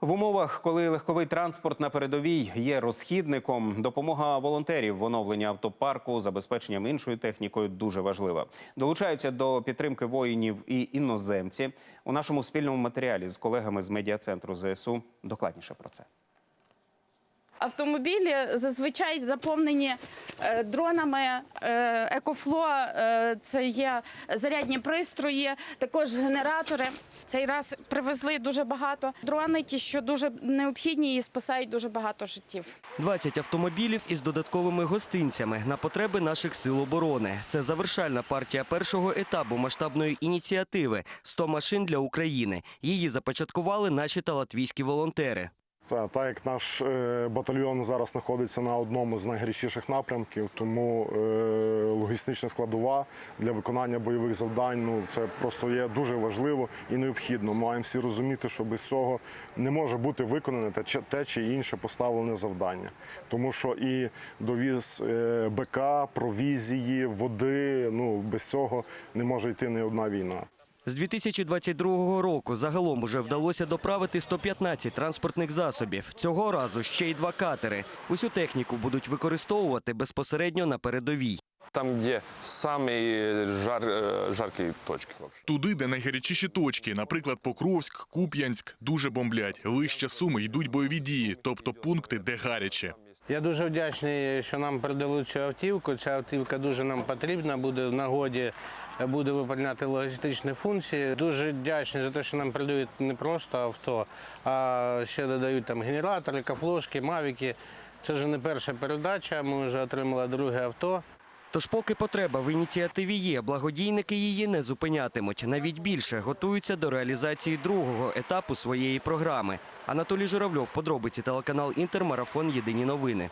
В умовах, коли легковий транспорт на передовій є розхідником, допомога волонтерів в оновленні автопарку, забезпеченням іншою технікою дуже важлива. Долучаються до підтримки воїнів і іноземці. У нашому спільному матеріалі з колегами з медіа-центру ЗСУ докладніше про це. Автомобілі зазвичай заповнені е, дронами е, екофло. е, Це є зарядні пристрої, також генератори. Цей раз привезли дуже багато дрони, ті, що дуже необхідні і спасають дуже багато життів. 20 автомобілів із додатковими гостинцями на потреби наших сил оборони. Це завершальна партія першого етапу масштабної ініціативи «100 машин для України. Її започаткували наші та латвійські волонтери. Та, так як наш е, батальйон зараз знаходиться на одному з найгарячіших напрямків, тому е, логістична складова для виконання бойових завдань ну це просто є дуже важливо і необхідно. Маємо всі розуміти, що без цього не може бути виконане те чи інше поставлене завдання, тому що і довіз е, БК, провізії, води. Ну без цього не може йти ні одна війна. З 2022 року загалом уже вдалося доправити 115 транспортних засобів. Цього разу ще й два катери. Усю техніку будуть використовувати безпосередньо на передовій. Там, где самые жар, э, точки. Туди, де найгарячіші точки, наприклад, Покровськ, Куп'янськ, дуже бомблять. Вище суми йдуть бойові дії, тобто пункти, де гаряче. Я дуже вдячний, що нам передали цю автівку. Ця автівка дуже нам потрібна, буде в нагоді, буде виконувати логістичні функції. Дуже вдячний за те, що нам передають не просто авто, а ще додають там генератори, кафлошки, мавіки. Це вже не перша передача. Ми вже отримали друге авто. Тож, поки потреба в ініціативі є, благодійники її не зупинятимуть. Навіть більше готуються до реалізації другого етапу своєї програми. Анатолій Журавльов, подробиці телеканал Інтермарафон Єдині новини.